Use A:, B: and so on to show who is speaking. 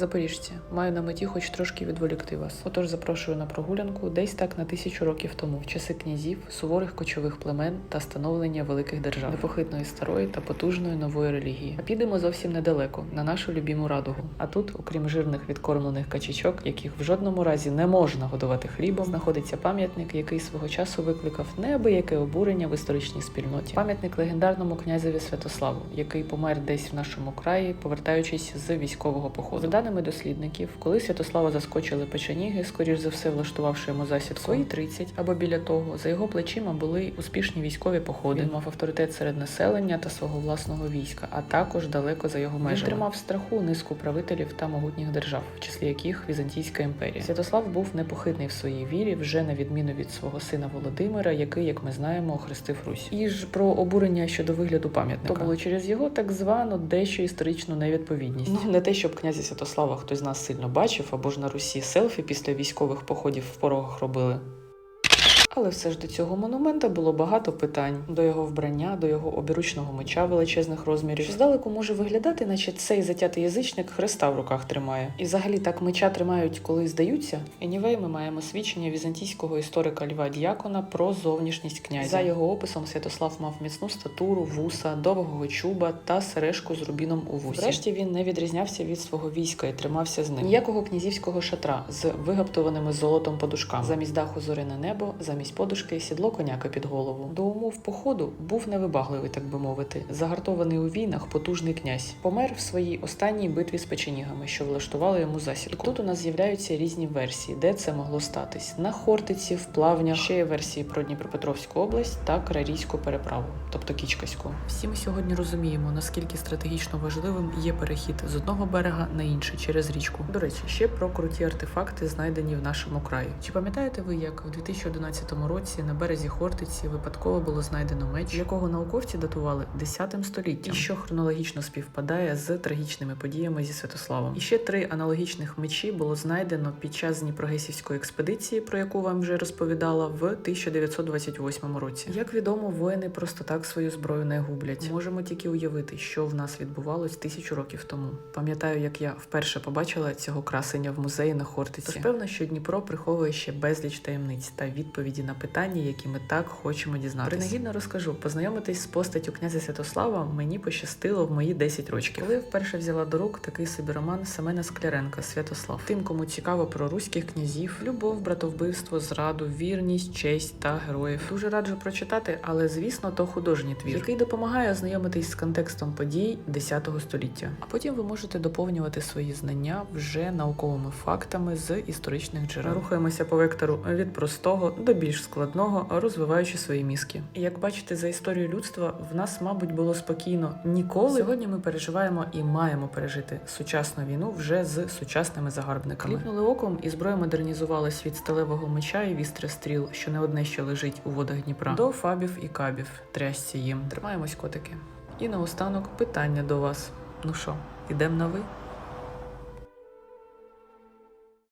A: Запоріжці, маю на меті хоч трошки відволікти вас. Отож запрошую на прогулянку десь так на тисячу років тому, в часи князів, суворих кочових племен та становлення великих держав, непохитної старої та потужної нової релігії. А підемо зовсім недалеко, на нашу любіму радугу. А тут, окрім жирних відкормлених качечок, яких в жодному разі не можна годувати хлібом, знаходиться пам'ятник, який свого часу викликав неабияке обурення в історичній спільноті. Пам'ятник легендарному князеві Святославу, який помер десь в нашому краї, повертаючись з військового походу. Даними дослідників, коли Святослава заскочили печеніги, скоріш за все влаштувавши йому засідку свої 30 або біля того, за його плечима були успішні військові походи. Він мав авторитет серед населення та свого власного війська, а також далеко за його межами. Він тримав в страху низку правителів та могутніх держав, в числі яких Візантійська імперія. Святослав був непохитний в своїй вірі, вже на відміну від свого сина Володимира, який, як ми знаємо, охрестив Русь. І ж про обурення щодо вигляду пам'ятника. То було через його так звану дещо історичну невідповідність. Ну не те, щоб князя Святослава хтось з нас сильно бачив, або ж на Русі селфі після військових походів в порогах робили. Але все ж до цього монумента було багато питань до його вбрання, до його обіручного меча величезних розмірів. Що здалеку може виглядати, наче цей затятий язичник хреста в руках тримає. І взагалі так меча тримають, коли здаються. Anyway, ми маємо свідчення візантійського історика Льва Діякона про зовнішність князя. За його описом Святослав мав міцну статуру, вуса, довгого чуба та сережку з рубіном у вусі. Врешті він не відрізнявся від свого війська і тримався з ним. Ніякого князівського шатра з вигаптованими золотом подушками. Замість даху зоряне небо, замість подушки сідло коняка під голову. До умов походу був невибагливий, так би мовити, загартований у війнах потужний князь. Помер в своїй останній битві з печенігами, що влаштували йому засідку. Тут у нас з'являються різні версії, де це могло статись. На Хортиці, в Плавнях, ще є версії про Дніпропетровську область та Крарійську переправу, тобто Кічкаську. Всі ми сьогодні розуміємо, наскільки стратегічно важливим є перехід з одного берега на інший через річку. До речі, ще про круті артефакти, знайдені в нашому краї. Чи пам'ятаєте ви, як у 2011 році на березі Хортиці випадково було знайдено меч, якого науковці датували 10 століттям, і що хронологічно співпадає з трагічними подіями зі Святославом. І ще три аналогічних мечі було знайдено під час Дніпрогесівської експедиції, про яку вам вже розповідала в 1928 році. Як відомо, воїни просто так свою зброю не гублять. Можемо тільки уявити, що в нас відбувалось тисячу років тому. Пам'ятаю, як я вперше побачила цього красення в музеї на Хортиці. Тож певно, що Дніпро приховує ще безліч таємниць та відповіді на питання, які ми так хочемо дізнатися. Принагідно розкажу, познайомитись з постаттю князя Святослава мені пощастило в мої 10 років. Коли я вперше взяла до рук такий собі роман Семена Скляренка Святослав. Тим, кому цікаво про руських князів, любов, братовбивство, зраду, вірність, честь та героїв. Дуже раджу прочитати, але звісно, то художній твір, який допомагає ознайомитись з контекстом подій 10 століття. А потім ви можете доповнювати свої знання вже науковими фактами з історичних джерел. Рухаємося по вектору від простого до більш складного, розвиваючи свої мізки. Як бачите, за історію людства в нас, мабуть, було спокійно ніколи. Сьогодні ми переживаємо і маємо пережити сучасну війну вже з сучасними загарбниками. Кліпнули оком, і зброя модернізувалась від сталевого меча і вістря стріл, що не одне що лежить у водах Дніпра, до фабів і кабів. Трясці їм. Тримаємось, котики. І наостанок питання до вас. Ну що, ідемо на ви?